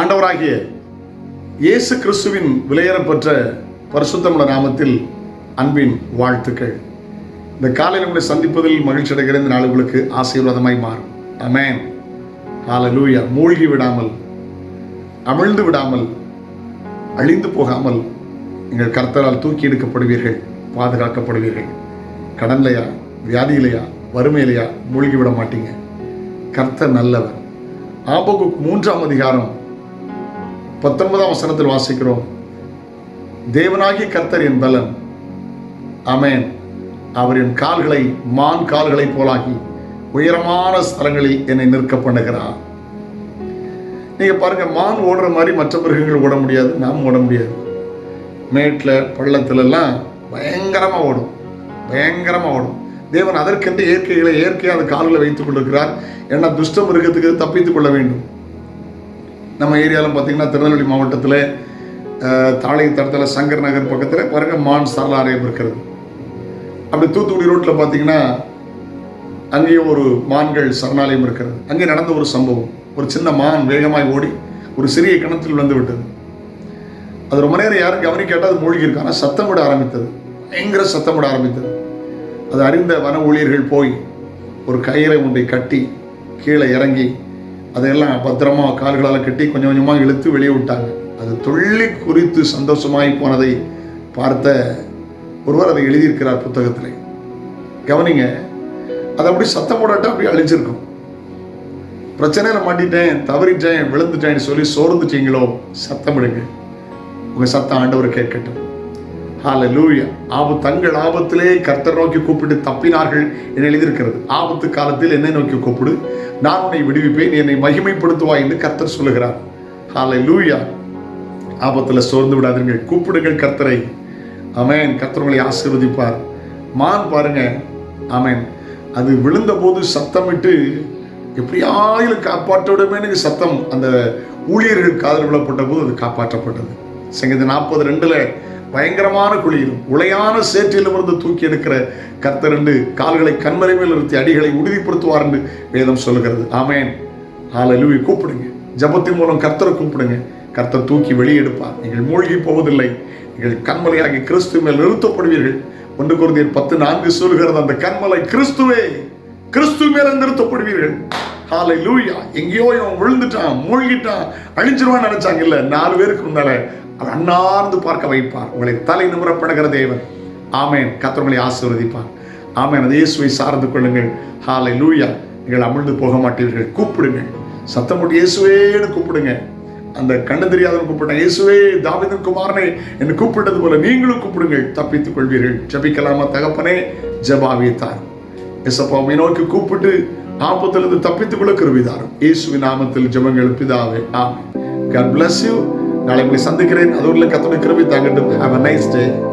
ஆண்டவராகிய இயேசு கிறிஸ்துவின் விலையேறப்பெற்ற பரிசுத்தமுள்ள நாமத்தில் அன்பின் வாழ்த்துக்கள். இந்த காலையில் உங்களை சந்திப்பதில் மகிழ்ச்சி அடைகிற இந்த நாளுகளுக்கு ஆசீர்வாதமாய் மாறும். அமேன் ஹalleluya மூழ்கி விடாமல் அமிழ்ந்து விடாமல் அழிந்து போகாமல் நீங்கள் கர்த்தரால் தூக்கி எடுக்கப்படுவீர்கள் பாதுகாக்கப்படுவீர்கள். கடன்லையா வியாதியிலையா வறுமையிலையா மூழ்கி விட மாட்டீங்க. கர்த்தர் நல்லவர். ஆபகுக் மூன்றாம் அதிகாரம் பத்தொன்பதாம் வசனத்தில் வாசிக்கிறோம். தேவனாகிய கர்த்தர் என் பலன். அமேன் அவர் என் கால்களை மான் கால்களை போலாகி உயரமான ஸ்தலங்களில் என்னை நிற்க பண்ணுகிறார். நீங்க பாருங்க மான் ஓடுற மாதிரி மற்ற மிருகங்கள் ஓட முடியாது நாம் ஓட முடியாது. மேட்டில் பள்ளத்துல எல்லாம் ஓடும். பயங்கரமாக ஓடும். தேவன் அதற்கென்று இயற்கைகளை இயற்கையாக அந்த கால்களை வைத்துக் கொண்டிருக்கிறார். ஏன்னா துஷ்ட மிருகத்துக்கு தப்பித்துக் கொள்ள வேண்டும். நம்ம ஏரியாவில் பார்த்தீங்கன்னா திருநெல்வேலி மாவட்டத்தில் தாளை தடத்தில் சங்கர் நகர் பக்கத்தில் பாருங்க மான் சரணாலயம் இருக்கிறது. அப்படி தூத்துக்குடி ரோட்டில் பார்த்தீங்கன்னா அங்கேயும் ஒரு மான்கள் சரணாலயம் இருக்கிறது. அங்கே நடந்த ஒரு சம்பவம். ஒரு சின்ன மான் வேகமாய் ஓடி ஒரு சிறிய கிணத்தில் விழுந்து விட்டது. அது ரொம்ப நேரம் யாரும் கவனிக்காட்டா அது மூழ்கி ஆனால் சத்தம் விட ஆரம்பித்தது. பயங்கர சத்தம் விட ஆரம்பித்தது. அது அறிந்த வன ஊழியர்கள் போய் ஒரு கயிறை ஒன்றை கட்டி கீழே இறங்கி அதையெல்லாம் பத்திரமா கால்களால் கட்டி கொஞ்சம் கொஞ்சமாக இழுத்து வெளியே விட்டாங்க. அது துள்ளி குறித்து சந்தோஷமாய் போனதை பார்த்த ஒருவர் அதை எழுதியிருக்கிறார் புத்தகத்தில். கவனிங்க அதை அப்படி சத்தம் போடாட்டா அப்படி அழிஞ்சிருக்கும். பிரச்சனையில் மாட்டிட்டேன் தவறிட்டேன் விழுந்துட்டேன்னு சொல்லி சோர்ந்துட்டீங்களோ சத்தம் விடுங்க. உங்கள் சத்தம் ஆண்டவர் கேட்கட்டும். ஹால லூயா தங்கள் ஆபத்திலே கர்த்தர் நோக்கி கூப்பிட்டு தப்பினார்கள் என எழுதியிருக்கிறது. ஆபத்து காலத்தில் என்னை நோக்கி கூப்பிடு. நான் உன்னை விடுவிப்பேன் என்னை மகிமைப்படுத்துவாய் என்று கர்த்தர் சொல்லுகிறார். ஹால லூயா ஆபத்தில் சோர்ந்து விடாதீர்கள். கூப்பிடுங்கள் கர்த்தரை. அமேன் கர்த்தர் உங்களை ஆசீர்வதிப்பார். மான் பாருங்க. அமேன் அது விழுந்த போது சத்தமிட்டு எப்படியாயிலும் காப்பாற்றவிடமே சத்தம். அந்த ஊழியர்கள் காதல் விழப்பட்ட போது அது காப்பாற்றப்பட்டது. சங்கீத நாற்பது ரெண்டுல பயங்கரமான குழியிலும் உளையான சேற்றிலும் இருந்து தூக்கி எடுக்கிற கர்த்தர் என்று கால்களை கண்மலை மேல் நிறுத்தி அடிகளை உறுதிப்படுத்துவார் என்று வேதம் சொல்லுகிறது. ஆமேன். ஹalleluya கூப்பிடுங்க. ஜபத்தின் மூலம் கர்த்தரை கூப்பிடுங்க. கர்த்தர் தூக்கி வெளியே எடுப்பார் நீங்கள் மூழ்கி போவதில்லை. நீங்கள் கண்மலையாகி கிறிஸ்து மேல் நிறுத்தப்படுவீர்கள். ஒன்று குருதியர் பத்து நான்கு சொல்கிறது அந்த கண்மலை கிறிஸ்துவே கிறிஸ்து மேல நிறுத்தப்படுவீர்கள். ஹாலை லூயா எங்கேயோ இவன் விழுந்துட்டான் மூழ்கிட்டான் அழிஞ்சிருவான்னு நினைச்சாங்க. இல்ல நாலு பேருக்கு முன்னால அவர் அண்ணார்ந்து பார்க்க வைப்பார். உங்களை தலை நிமிரப்படுகிற தேவன். ஆமேன். கத்தவங்களை ஆசீர்வதிப்பார். ஆமேன். அது இயேசுவை சார்ந்து கொள்ளுங்கள். ஹாலை லூயா நீங்கள் அமிழ்ந்து போக மாட்டீர்கள். கூப்பிடுங்க சத்தம் போட்டு இயேசுவேன்னு கூப்பிடுங்க. அந்த கண்ணு தெரியாதவன் கூப்பிட்டான் இயேசுவே தாவிதன் குமாரனே என்று கூப்பிட்டது போல நீங்களும் கூப்பிடுங்கள். தப்பித்துக் கொள்வீர்கள். ஜபிக்கலாமா தகப்பனே? ஜபாவியத்தார் எசப்பாவை நோக்கி கூப்பிட்டு ஆபத்திலிருந்து தப்பித்துக் கொள்ள கருவிதாரும். இயேசுவின் நாமத்தில் ஜபங்கள் பிதாவே. ஆமே God பிளஸ் யூ நாளை உங்களை சந்திக்கிறேன். அது உள்ள கத்தோட கிருபை தாங்கட்டும். Have a nice day